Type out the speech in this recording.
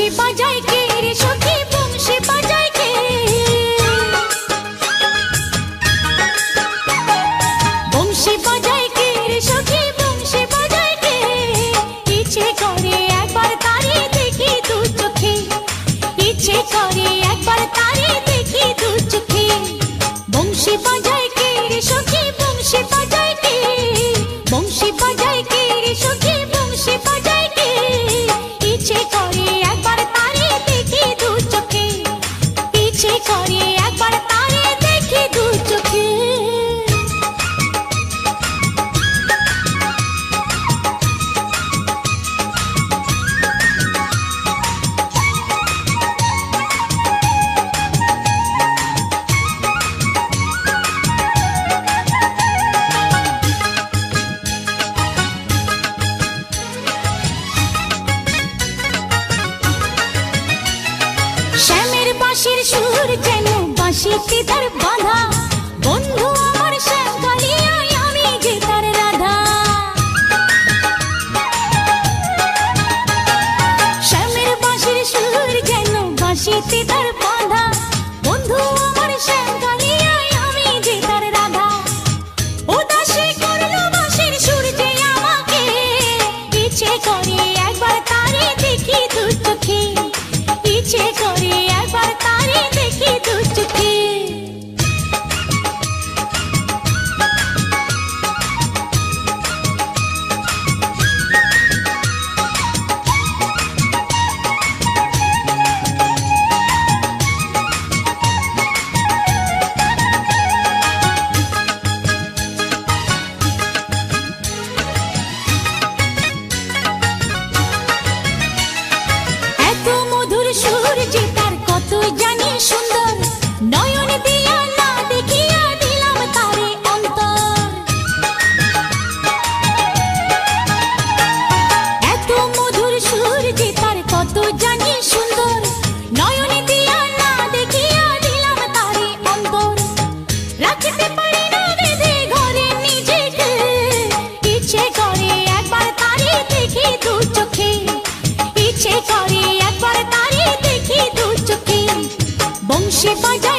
বংশী বাজায় কে রে সখী বংশী বাজায় কে? বংশী বাজায় কে রে সখী বংশী বাজায় কে? ইচ্ছে করে একবার তারে দেখি দু হাসির সুর যেন বাঁশিতে তার বাঁধা। বন্ধু আমার শ্যামকালিয়ায় আমি যে তার রাধা। শ্যামের বাঁশির সুর যেন বাঁশিতে তার বাঁধা। বন্ধু আমার শ্যাম 不让你说。Shape my